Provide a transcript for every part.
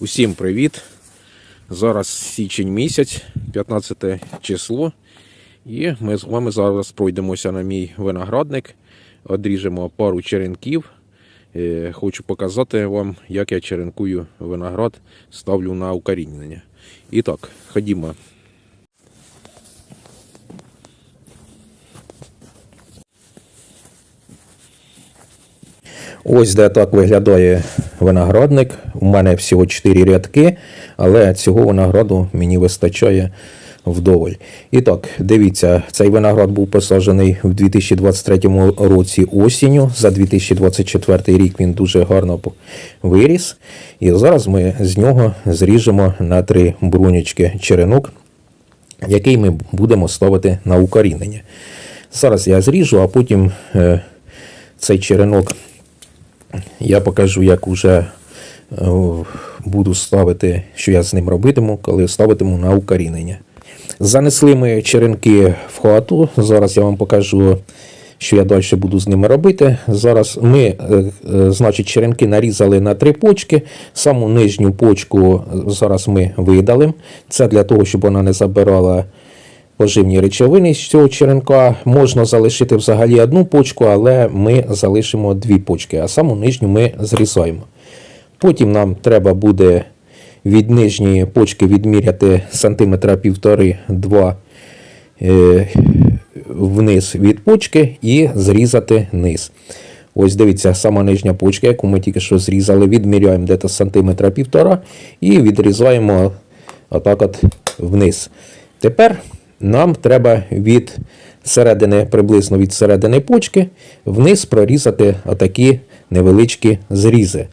Усім привіт! Зараз січень місяць, 15 число. І ми з вами зараз пройдемося на мій виноградник, одріжемо пару черенків. Е, Хочу показати вам, як я черенкую виноград, ставлю на укорінення. І так, ходімо. Ось де так виглядає виноградник. У мене всього 4 рядки, але цього винограду мені вистачає вдоволь. І так, дивіться, цей виноград був посаджений в 2023 році осінню. За 2024 рік він дуже гарно виріс. І зараз ми з нього зріжемо на три брунічки черенок, який ми будемо ставити на укорінення. Зараз я зріжу, а потім е, цей черенок я покажу, як уже е, буду ставити, що я з ним робитиму, коли ставитиму на укорінення. Занесли ми черенки в хату. Зараз я вам покажу, що я далі буду з ними робити. Зараз ми, е, е, значить, черенки нарізали на три почки. Саму нижню почку зараз ми видалимо. Це для того, щоб вона не забирала поживні речовини з цього черенка. Можна залишити взагалі одну почку, але ми залишимо дві почки, а саму нижню ми зрізаємо. Потім нам треба буде від нижньої почки відміряти сантиметра півтори-два е, вниз від почки і зрізати низ. Ось дивіться, сама нижня почка, яку ми тільки що зрізали, відміряємо десь сантиметра півтора і відрізаємо отак от вниз. Тепер нам треба від середини, приблизно від середини почки, вниз прорізати отакі невеличкі зрізи.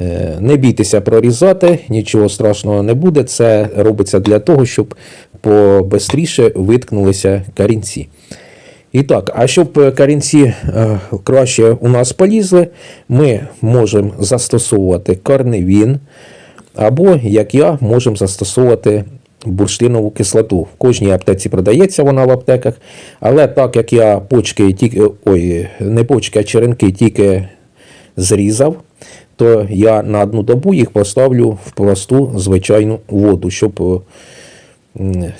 Е, Не бійтеся прорізати, нічого страшного не буде. Це робиться для того, щоб побистріше виткнулися корінці. І так, а щоб корінці е, краще у нас полізли, ми можемо застосовувати корневін, або, як я, можемо застосовувати бурштинову кислоту. В кожній аптеці продається вона в аптеках. Але так як я почки тільки, ой, не почки, а черенки тільки зрізав, то я на одну добу їх поставлю в просту звичайну воду, щоб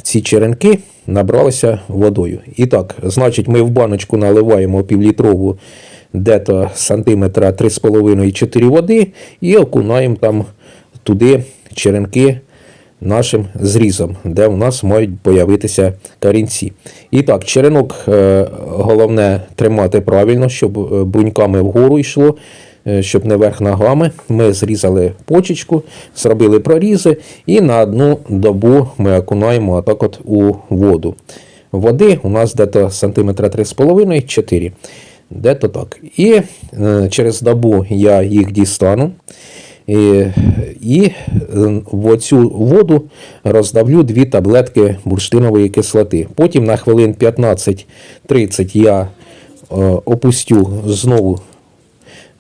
ці черенки набралися водою. І так, значить, ми в баночку наливаємо півлітрову дето сантиметра 3,5-4 води і окунаємо там туди черенки нашим зрізом, де у нас мають появитися корінці. І так, черенок е, головне тримати правильно, щоб е, бруньками вгору йшло, е, щоб не верх ногами. Ми зрізали почечку, зробили прорізи і на одну добу ми окунаємо отак от у воду. Води у нас десь сантиметра 3,5-4. Де-то так. І через добу я їх дістану. І, і е, в оцю воду роздавлю дві таблетки бурштинової кислоти. Потім на хвилин 15-30 я е, опустю знову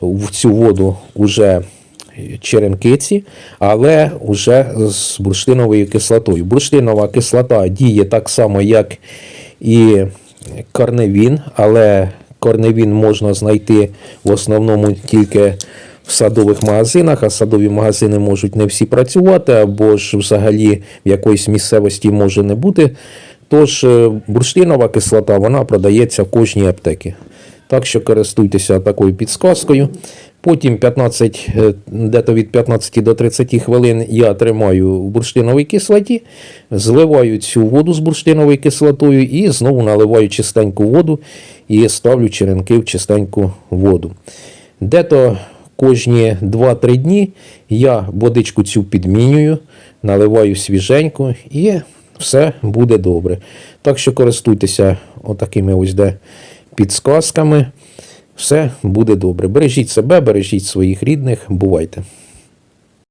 в цю воду уже черенкиці, але вже з бурштиновою кислотою. Бурштинова кислота діє так само, як і корневін, але корневін можна знайти в основному тільки в садових магазинах, а садові магазини можуть не всі працювати, або ж взагалі в якоїсь місцевості може не бути. Тож е, бурштинова кислота вона продається в кожній аптеці. Так що користуйтеся такою підсказкою. Потім 15, е, дето від 15 до 30 хвилин я тримаю в бурштиновій кислоті, зливаю цю воду з бурштиновою кислотою і знову наливаю чистеньку воду і ставлю черенки в чистеньку воду. Дето кожні 2-3 дні я водичку цю підмінюю, наливаю свіженьку і все буде добре. Так що користуйтеся отакими ось де підсказками. Все буде добре. Бережіть себе, бережіть своїх рідних. Бувайте!